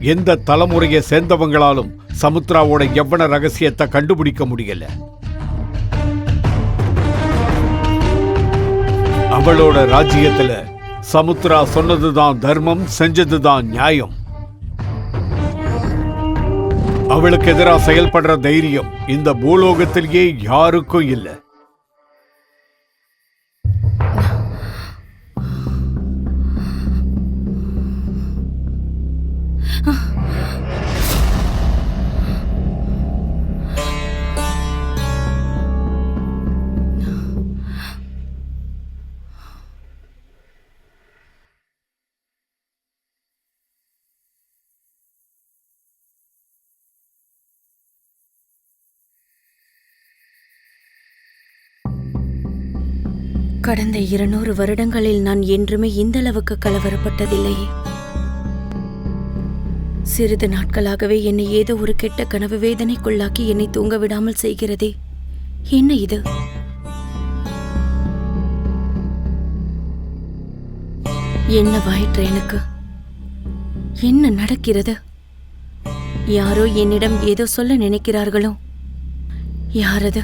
எந்த தலைமுறையை சேர்ந்தவங்களாலும் சமுத்ராவோட எவ்வன ரகசியத்தை கண்டுபிடிக்க முடியல. அவளோட ராஜ்யத்துல சமுத்ரா சொன்னதுதான் தர்மம் செஞ்சதுதான் நியாயம். அவளுக்கு எதிராக செயல்படுற தைரியம் இந்த பூலோகத்திலேயே யாருக்கும் இல்லை. கடந்த இருநூறு வருடங்களில் நான் என்றுமே இந்தளவுக்கு கலவரப்பட்டதில்லை கலவரப்பட்டதில்லையே. சிறிது நாட்களாகவே என்னை ஏதோ ஒரு கெட்ட கனவு வேதனைக்குள்ளாக்கி என்னை தூங்க விடாமல் செய்கிறதே. என்ன இது? என்னவாயிற்று எனக்கு? என்ன நடக்கிறது? யாரோ என்னிடம் ஏதோ சொல்ல நினைக்கிறார்களோ? யாரது?